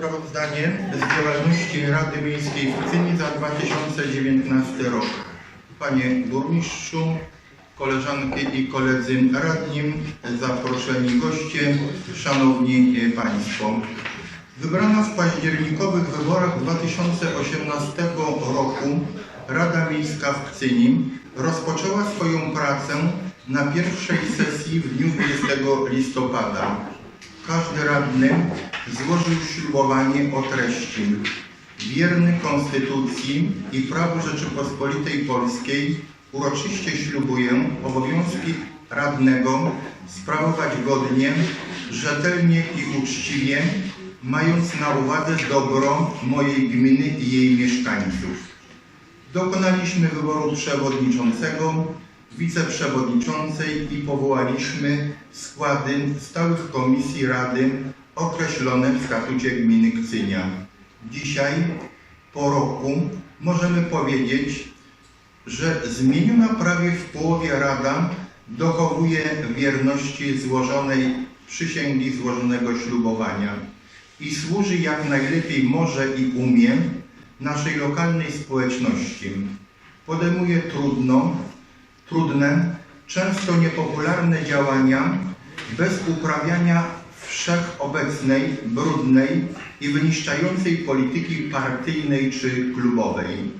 Sprawozdanie z działalności Rady Miejskiej w Kcyni za 2019 rok. Panie Burmistrzu, koleżanki i koledzy radni, zaproszeni goście, Szanowni Państwo. Wybrana w październikowych wyborach 2018 roku Rada Miejska w Kcyni rozpoczęła swoją pracę na pierwszej sesji w dniu 20 listopada. Każdy radny złożył ślubowanie o treści wierny Konstytucji i prawu Rzeczypospolitej Polskiej uroczyście ślubuję obowiązki radnego sprawować godnie, rzetelnie i uczciwie, mając na uwadze dobro mojej gminy i jej mieszkańców. Dokonaliśmy wyboru przewodniczącego, wiceprzewodniczącej i powołaliśmy składy stałych komisji Rady określone w statucie gminy Kcynia. Dzisiaj, po roku, możemy powiedzieć, że zmieniona prawie w połowie Rada dochowuje wierności złożonej przysięgi złożonego ślubowania i służy jak najlepiej może i umie naszej lokalnej społeczności. Podejmuje trudno, trudne, często niepopularne działania bez uprawiania wszechobecnej, brudnej i wyniszczającej polityki partyjnej czy klubowej.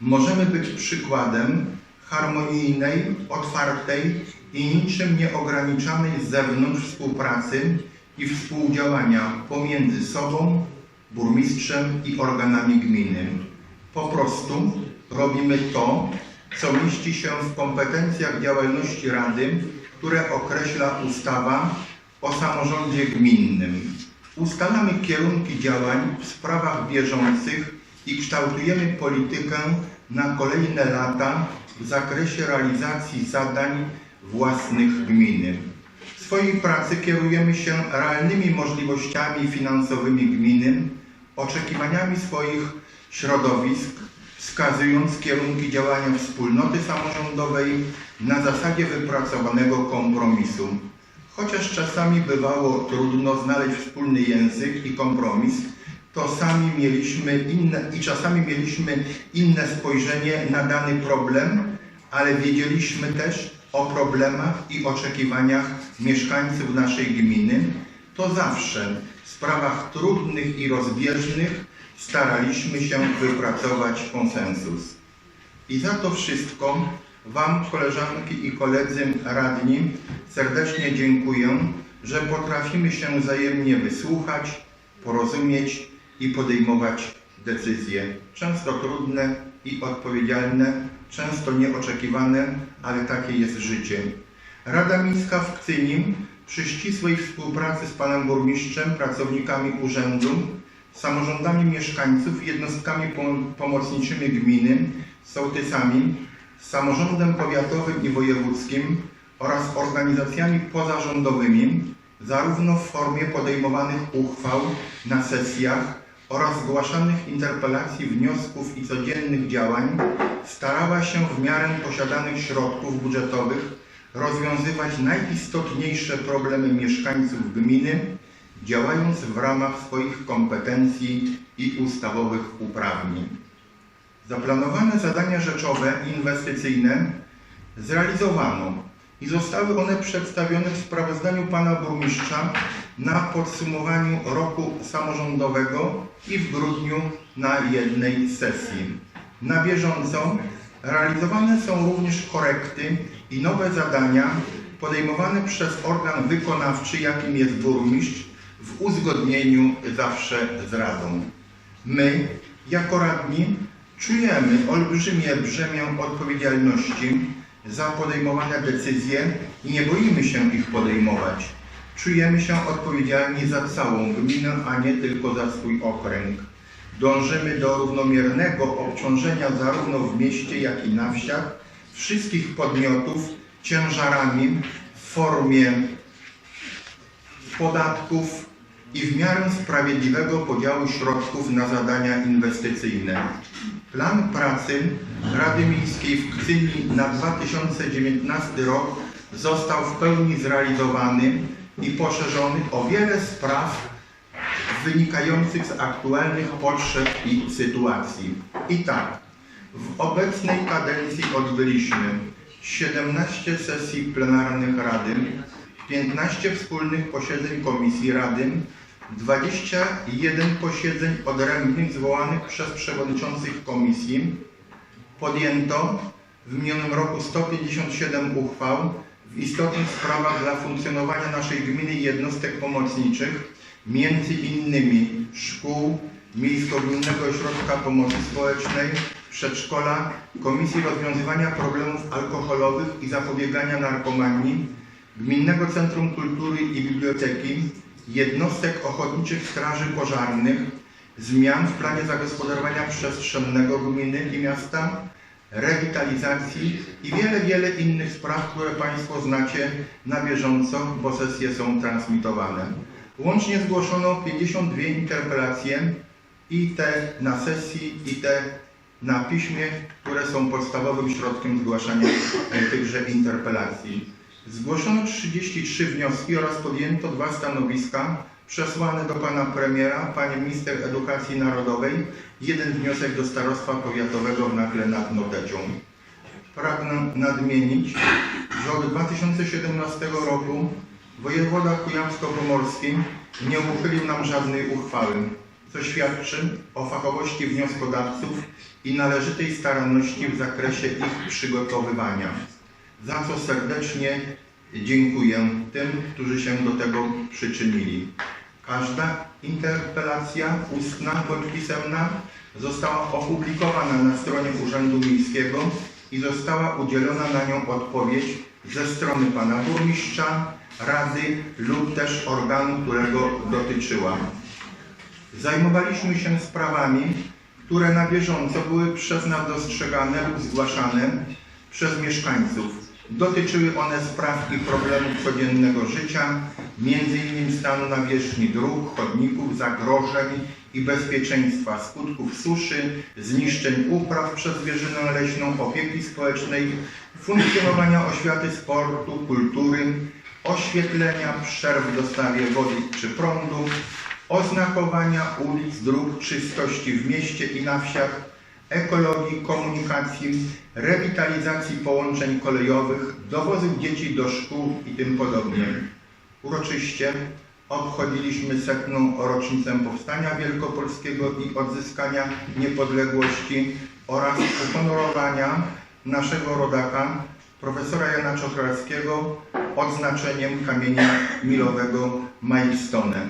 Możemy być przykładem harmonijnej, otwartej i niczym nieograniczanej z zewnątrz współpracy i współdziałania pomiędzy sobą, burmistrzem i organami gminy. Po prostu robimy to, co mieści się w kompetencjach działalności Rady, które określa ustawa o samorządzie gminnym. Ustalamy kierunki działań w sprawach bieżących i kształtujemy politykę na kolejne lata w zakresie realizacji zadań własnych gminy. W swojej pracy kierujemy się realnymi możliwościami finansowymi gminy, oczekiwaniami swoich środowisk, wskazując kierunki działania wspólnoty samorządowej na zasadzie wypracowanego kompromisu. Chociaż czasami bywało trudno znaleźć wspólny język i kompromis, to sami mieliśmy inne i czasami mieliśmy inne spojrzenie na dany problem, ale wiedzieliśmy też o problemach i oczekiwaniach mieszkańców naszej gminy. To zawsze w sprawach trudnych i rozbieżnych staraliśmy się wypracować konsensus. I za to wszystko Wam, koleżanki i koledzy radni, serdecznie dziękuję, że potrafimy się wzajemnie wysłuchać, porozumieć i podejmować decyzje. Często trudne i odpowiedzialne, często nieoczekiwane, ale takie jest życie. Rada Miejska w Kcyni przy ścisłej współpracy z Panem Burmistrzem, pracownikami urzędu, samorządami mieszkańców, jednostkami pom- pomocniczymi gminy, sołtysami, samorządem powiatowym i wojewódzkim oraz organizacjami pozarządowymi, zarówno w formie podejmowanych uchwał na sesjach oraz zgłaszanych interpelacji, wniosków i codziennych działań, starała się w miarę posiadanych środków budżetowych rozwiązywać najistotniejsze problemy mieszkańców gminy, działając w ramach swoich kompetencji i ustawowych uprawnień. Zaplanowane zadania rzeczowe i inwestycyjne zrealizowano i zostały one przedstawione w sprawozdaniu Pana Burmistrza na podsumowaniu roku samorządowego i w grudniu na jednej sesji. Na bieżąco realizowane są również korekty i nowe zadania podejmowane przez organ wykonawczy, jakim jest burmistrz, uzgodnieniu zawsze z Radą. My, jako radni, czujemy olbrzymie brzemię odpowiedzialności za podejmowane decyzje i nie boimy się ich podejmować. Czujemy się odpowiedzialni za całą gminę, a nie tylko za swój okręg. Dążymy do równomiernego obciążenia zarówno w mieście, jak i na wsiach wszystkich podmiotów ciężarami w formie podatków i w miarę sprawiedliwego podziału środków na zadania inwestycyjne. Plan pracy Rady Miejskiej w Kcyni na 2019 rok został w pełni zrealizowany i poszerzony o wiele spraw wynikających z aktualnych potrzeb i sytuacji. I tak, w obecnej kadencji odbyliśmy 17 sesji plenarnych Rady, 15 wspólnych posiedzeń Komisji Rady, 21 posiedzeń odrębnych zwołanych przez przewodniczących komisji. Podjęto w minionym roku 157 uchwał w istotnych sprawach dla funkcjonowania naszej gminy i jednostek pomocniczych, między innymi szkół, Miejsko-Gminnego Ośrodka Pomocy Społecznej, przedszkola, Komisji Rozwiązywania Problemów Alkoholowych i Zapobiegania Narkomanii, Gminnego Centrum Kultury i Biblioteki, jednostek ochotniczych straży pożarnych, zmian w planie zagospodarowania przestrzennego gminy i miasta, rewitalizacji i wiele, wiele innych spraw, które Państwo znacie na bieżąco, bo sesje są transmitowane. Łącznie zgłoszono 52 interpelacje i te na sesji, i te na piśmie, które są podstawowym środkiem zgłaszania tychże interpelacji. Zgłoszono 33 wnioski oraz podjęto dwa stanowiska przesłane do pana premiera, pani minister edukacji narodowej, jeden wniosek do starostwa powiatowego w Nakle nad Notecią. Pragnę nadmienić, że od 2017 roku wojewoda kujawsko-pomorski nie uchylił nam żadnej uchwały, co świadczy o fachowości wnioskodawców i należytej staranności w zakresie ich przygotowywania za co serdecznie dziękuję tym, którzy się do tego przyczynili. Każda interpelacja ustna bądź pisemna została opublikowana na stronie Urzędu Miejskiego i została udzielona na nią odpowiedź ze strony pana burmistrza, rady lub też organu, którego dotyczyła. Zajmowaliśmy się sprawami, które na bieżąco były przez nas dostrzegane lub zgłaszane przez mieszkańców. Dotyczyły one spraw i problemów codziennego życia, m.in. stanu nawierzchni dróg, chodników, zagrożeń i bezpieczeństwa, skutków suszy, zniszczeń upraw przez zwierzynę leśną, opieki społecznej, funkcjonowania oświaty, sportu, kultury, oświetlenia, przerw w dostawie wody czy prądu, oznakowania ulic, dróg, czystości w mieście i na wsiach, ekologii, komunikacji, rewitalizacji połączeń kolejowych, dowozów dzieci do szkół i tym podobnie. Uroczyście obchodziliśmy setną rocznicę powstania wielkopolskiego i odzyskania niepodległości oraz uhonorowania naszego rodaka, profesora Jana Czochralskiego, odznaczeniem kamienia milowego Milestone.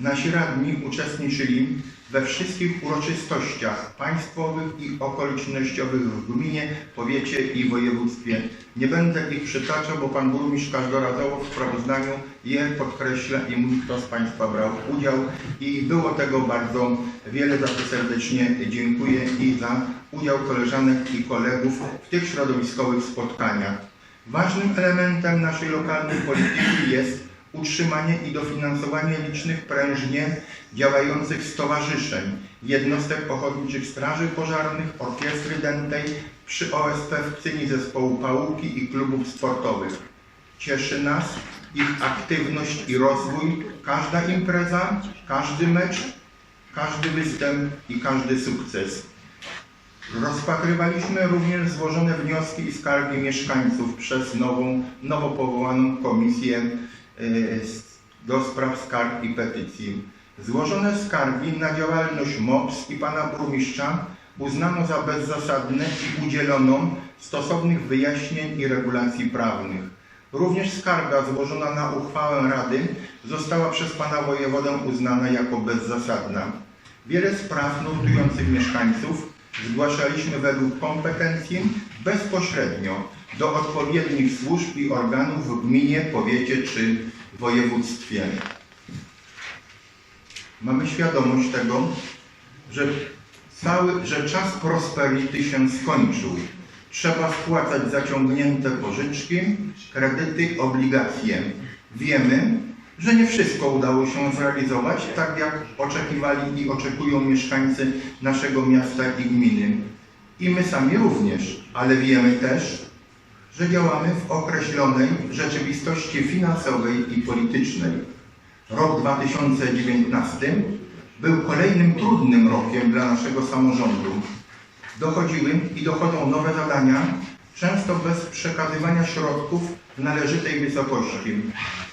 Nasi radni uczestniczyli we wszystkich uroczystościach państwowych i okolicznościowych w gminie, powiecie i województwie. Nie będę ich przytaczał, bo pan burmistrz każdorazowo w sprawozdaniu je podkreśla i mówi, kto z państwa brał udział i było tego bardzo wiele, za to serdecznie dziękuję i za udział koleżanek i kolegów w tych środowiskowych spotkaniach. Ważnym elementem naszej lokalnej polityki jest utrzymanie i dofinansowanie licznych prężnie działających stowarzyszeń, jednostek ochotniczych straży pożarnych, orkiestry dętej, przy OSP w Cyni zespołu Pałuki i klubów sportowych. Cieszy nas ich aktywność i rozwój, każda impreza, każdy mecz, każdy występ i każdy sukces. Rozpatrywaliśmy również złożone wnioski i skargi mieszkańców przez nową, nowo powołaną komisję do spraw skarg i petycji. Złożone skargi na działalność MOPS i pana burmistrza uznano za bezzasadne i udzielono stosownych wyjaśnień i regulacji prawnych. Również skarga złożona na uchwałę Rady została przez pana wojewodę uznana jako bezzasadna. Wiele spraw nurtujących mieszkańców zgłaszaliśmy według kompetencji bezpośrednio do odpowiednich służb i organów w gminie, powiecie czy województwie. Mamy świadomość tego, że, cały, że czas prosperity się skończył. Trzeba spłacać zaciągnięte pożyczki, kredyty, obligacje. Wiemy, że nie wszystko udało się zrealizować tak, jak oczekiwali i oczekują mieszkańcy naszego miasta i gminy. I my sami również, ale wiemy też, że działamy w określonej rzeczywistości finansowej i politycznej. Rok 2019 był kolejnym trudnym rokiem dla naszego samorządu. Dochodziły i dochodzą nowe zadania, często bez przekazywania środków w należytej wysokości.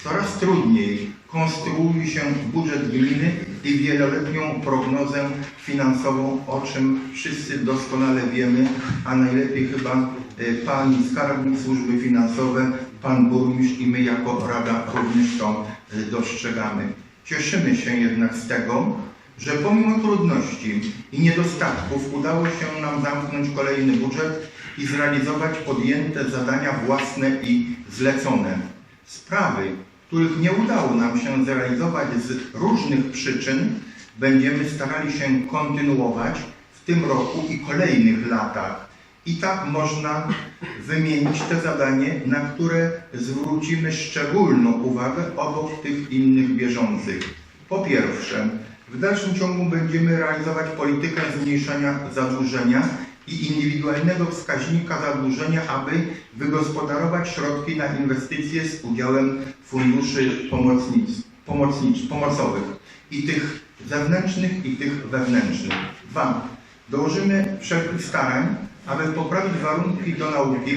Coraz trudniej konstruuje się budżet gminy i wieloletnią prognozę finansową, o czym wszyscy doskonale wiemy, a najlepiej chyba Pani Skarbnik, Służby Finansowe, Pan Burmistrz i my jako Rada również to e, dostrzegamy. Cieszymy się jednak z tego, że pomimo trudności i niedostatków udało się nam zamknąć kolejny budżet i zrealizować podjęte zadania własne i zlecone. Sprawy, których nie udało nam się zrealizować z różnych przyczyn, będziemy starali się kontynuować w tym roku i kolejnych latach. I tak można wymienić te zadanie, na które zwrócimy szczególną uwagę obok tych innych bieżących. Po pierwsze, w dalszym ciągu będziemy realizować politykę zmniejszania zadłużenia i indywidualnego wskaźnika zadłużenia, aby wygospodarować środki na inwestycje z udziałem funduszy pomocnic, pomocnicz, pomocowych i tych zewnętrznych i tych wewnętrznych. Dwa, dołożymy wszelkich starań, aby poprawić warunki do nauki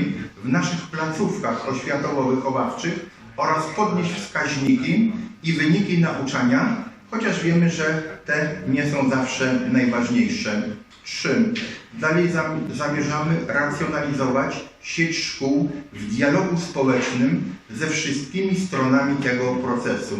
w naszych placówkach oświatowo-wychowawczych oraz podnieść wskaźniki i wyniki nauczania, chociaż wiemy, że te nie są zawsze najważniejsze. 3. Dalej zam- zamierzamy racjonalizować sieć szkół w dialogu społecznym ze wszystkimi stronami tego procesu.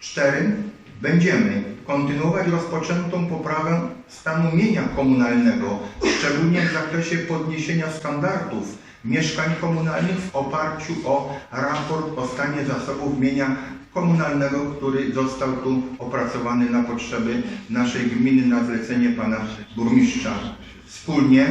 4. Będziemy kontynuować rozpoczętą poprawę stanu mienia komunalnego, szczególnie w zakresie podniesienia standardów mieszkań komunalnych w oparciu o raport o stanie zasobów mienia komunalnego, który został tu opracowany na potrzeby naszej gminy na zlecenie pana burmistrza. Wspólnie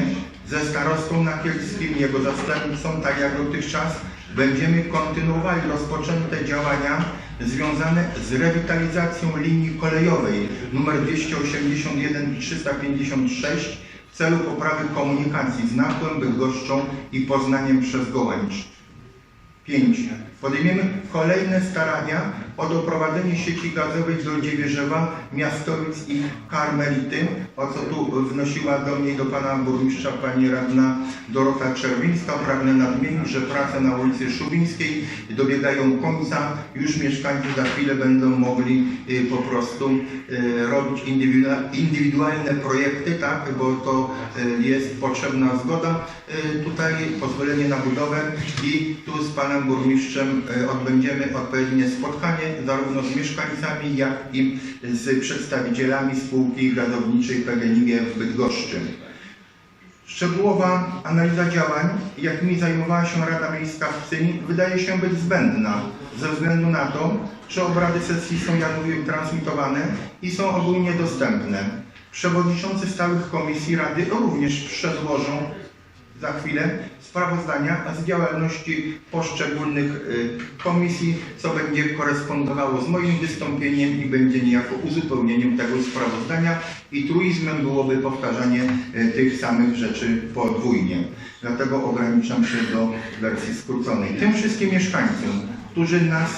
ze starostą nakielskim, jego zastępcą, tak jak dotychczas, będziemy kontynuowali rozpoczęte działania związane z rewitalizacją linii kolejowej nr 281 i 356 w celu poprawy komunikacji z Nakłem, Bydgoszczą i Poznaniem przez Gołębicz. 5. Podejmiemy kolejne starania o doprowadzenie sieci gazowej do Dziewierzewa, Miastowic i Karmelity, o co tu wnosiła do mnie do pana burmistrza pani radna Dorota Czerwińska. Pragnę nadmienić, że prace na ulicy Szubińskiej dobiegają końca. Już mieszkańcy za chwilę będą mogli y, po prostu y, robić indywidua- indywidualne projekty, tak, bo to y, jest potrzebna zgoda. Tutaj pozwolenie na budowę i tu z panem burmistrzem y, odbędziemy odpowiednie spotkanie zarówno z mieszkańcami, jak i z przedstawicielami spółki gazowniczej PGNiG w Bydgoszczy. Szczegółowa analiza działań, jakimi zajmowała się Rada Miejska w Cyni, wydaje się być zbędna ze względu na to, że obrady sesji są, jak mówiłem, transmitowane i są ogólnie dostępne. Przewodniczący stałych komisji Rady również przedłożą za chwilę sprawozdania z działalności poszczególnych y, komisji, co będzie korespondowało z moim wystąpieniem i będzie niejako uzupełnieniem tego sprawozdania i truizmem byłoby powtarzanie y, tych samych rzeczy podwójnie. Dlatego ograniczam się do wersji skróconej. Tym wszystkim mieszkańcom, którzy nas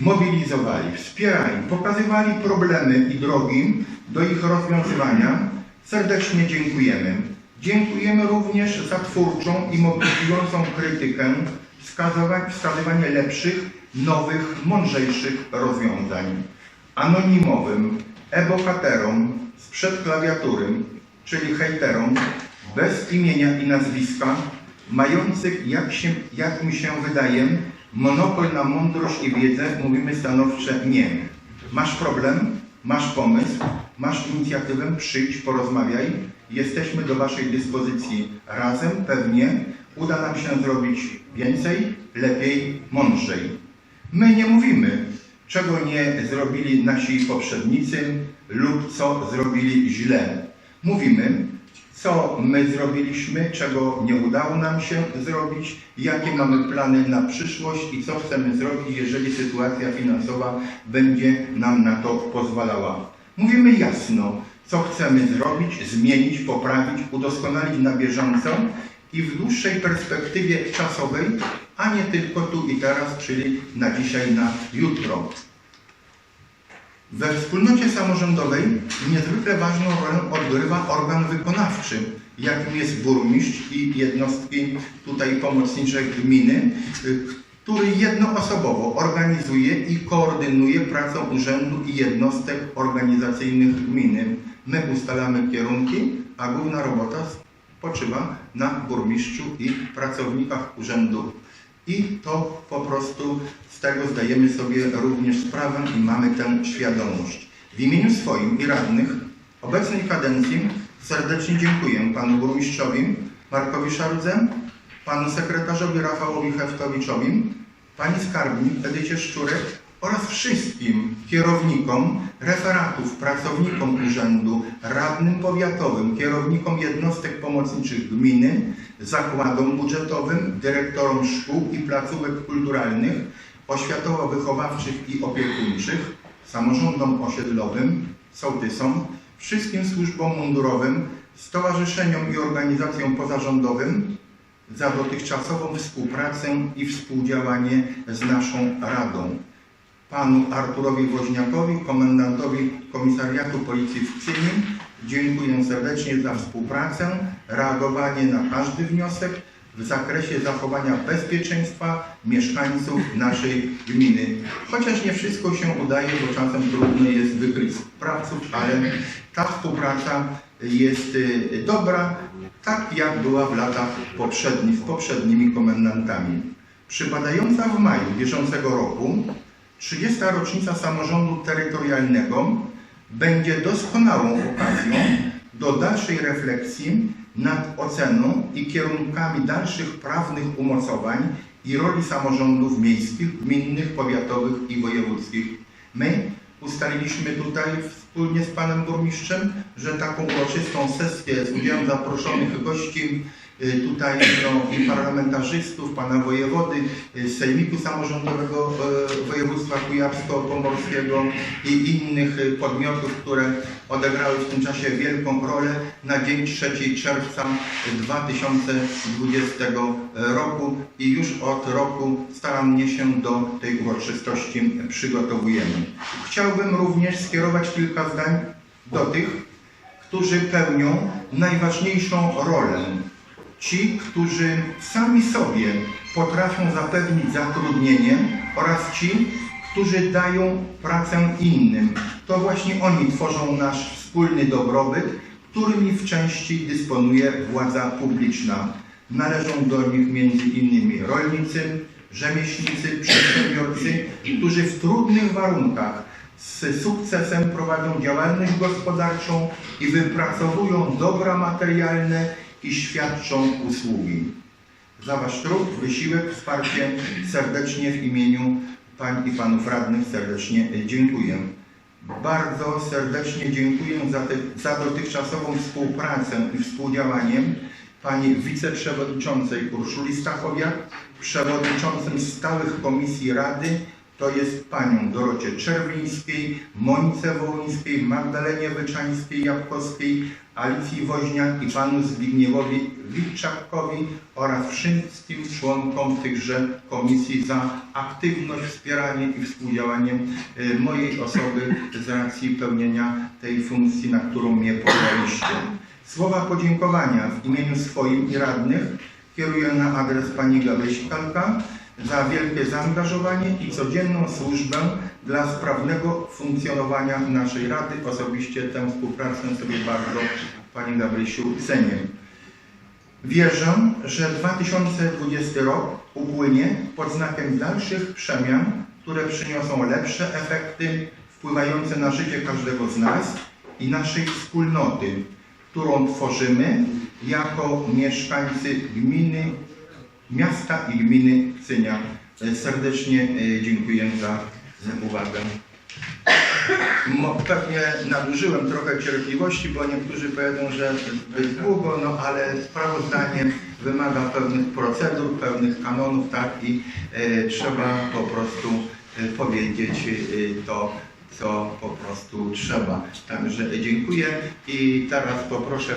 mobilizowali, wspierali, pokazywali problemy i drogi do ich rozwiązywania, serdecznie dziękujemy. Dziękujemy również za twórczą i mobilizującą krytykę, wskazywa- wskazywanie lepszych, nowych, mądrzejszych rozwiązań. Anonimowym e-bohaterom sprzed klawiatury, czyli hejterom, bez imienia i nazwiska, mających, jak, się, jak mi się wydaje, monopol na mądrość i wiedzę, mówimy stanowcze nie. Masz problem, masz pomysł, masz inicjatywę, przyjdź, porozmawiaj. Jesteśmy do Waszej dyspozycji. Razem pewnie uda nam się zrobić więcej, lepiej, mądrzej. My nie mówimy, czego nie zrobili nasi poprzednicy lub co zrobili źle. Mówimy, co my zrobiliśmy, czego nie udało nam się zrobić, jakie mamy plany na przyszłość i co chcemy zrobić, jeżeli sytuacja finansowa będzie nam na to pozwalała. Mówimy jasno, co chcemy zrobić, zmienić, poprawić, udoskonalić na bieżąco i w dłuższej perspektywie czasowej, a nie tylko tu i teraz, czyli na dzisiaj, na jutro. We wspólnocie samorządowej niezwykle ważną rolę odgrywa organ wykonawczy, jakim jest burmistrz i jednostki tutaj pomocnicze gminy, y, który jednoosobowo organizuje i koordynuje pracę urzędu i jednostek organizacyjnych gminy. My ustalamy kierunki, a główna robota spoczywa na burmistrzu i pracownikach urzędu. I to po prostu z tego zdajemy sobie również sprawę i mamy tę świadomość. W imieniu swoim i radnych obecnej kadencji serdecznie dziękuję panu burmistrzowi Markowi Szarudze, panu sekretarzowi Rafałowi Heftowiczowi, pani skarbnik Edycie Szczurek oraz wszystkim kierownikom referatów, pracownikom urzędu, radnym powiatowym, kierownikom jednostek pomocniczych gminy, zakładom budżetowym, dyrektorom szkół i placówek kulturalnych, oświatowo-wychowawczych i opiekuńczych, samorządom osiedlowym, sołtysom, wszystkim służbom mundurowym, stowarzyszeniom i organizacjom pozarządowym, za dotychczasową współpracę i współdziałanie z naszą Radą. Panu Arturowi Woźniakowi, komendantowi Komisariatu Policji w Kcyniu, dziękuję serdecznie za współpracę, reagowanie na każdy wniosek w zakresie zachowania bezpieczeństwa mieszkańców naszej gminy. Chociaż nie wszystko się udaje, bo czasem trudno jest wykryć sprawców, ale ta współpraca jest y, dobra, tak jak była w latach poprzednich z poprzednimi komendantami. Przypadająca w maju bieżącego roku 30. rocznica samorządu terytorialnego będzie doskonałą okazją do dalszej refleksji nad oceną i kierunkami dalszych prawnych umocowań i roli samorządów miejskich, gminnych, powiatowych i wojewódzkich. My ustaliliśmy tutaj wspólnie z panem burmistrzem, że taką uroczystą sesję z udziałem zaproszonych gości tutaj no, parlamentarzystów, pana wojewody, y, Sejmiku Samorządowego y, Województwa Kujawsko-Pomorskiego i innych y, podmiotów, które odegrały w tym czasie wielką rolę na dzień 3 czerwca 2020 roku i już od roku starannie się do tej uroczystości przygotowujemy. Chciałbym również skierować kilka zdań do tych, którzy pełnią najważniejszą rolę. Ci, którzy sami sobie potrafią zapewnić zatrudnienie oraz ci, którzy dają pracę innym. To właśnie oni tworzą nasz wspólny dobrobyt, którymi w części dysponuje władza publiczna. Należą do nich innymi rolnicy, rzemieślnicy, przedsiębiorcy, którzy w trudnych warunkach z sukcesem prowadzą działalność gospodarczą i wypracowują dobra materialne i świadczą usługi. Za Wasz trud, wysiłek, wsparcie serdecznie w imieniu Pań i Panów Radnych serdecznie dziękuję. Bardzo serdecznie dziękuję za, te, za dotychczasową współpracę i współdziałanie Pani Wiceprzewodniczącej Urszuli Stachowiak, Przewodniczącym Stałych Komisji Rady, to jest Panią Dorocie Czerwińskiej, Monice Wołyńskiej, Magdalenie Wyczańskiej-Jabłkowskiej, Alicji Woźniak i Panu Zbigniewowi Witczakowi oraz wszystkim członkom tychże komisji za aktywność, wspieranie i współdziałanie e, mojej osoby z racji pełnienia tej funkcji, na którą mnie powołaliście. Słowa podziękowania w imieniu swoim i radnych kieruję na adres Pani Gabrysi Kalka za wielkie zaangażowanie i codzienną służbę dla sprawnego funkcjonowania naszej Rady. Osobiście tę współpracę sobie bardzo Pani Gabrysiu cenię. Wierzę, że 2020 rok upłynie pod znakiem dalszych przemian, które przyniosą lepsze efekty wpływające na życie każdego z nas i naszej wspólnoty, którą tworzymy jako mieszkańcy gminy, miasta i gminy Cynia. E, Serdecznie e, dziękuję za, uwagę. Pewnie nadużyłem trochę cierpliwości, bo niektórzy powiedzą, że zbyt długo, no ale sprawozdanie wymaga pewnych procedur, pewnych kanonów, tak i e, trzeba po prostu powiedzieć to, co po prostu trzeba. Także dziękuję i teraz poproszę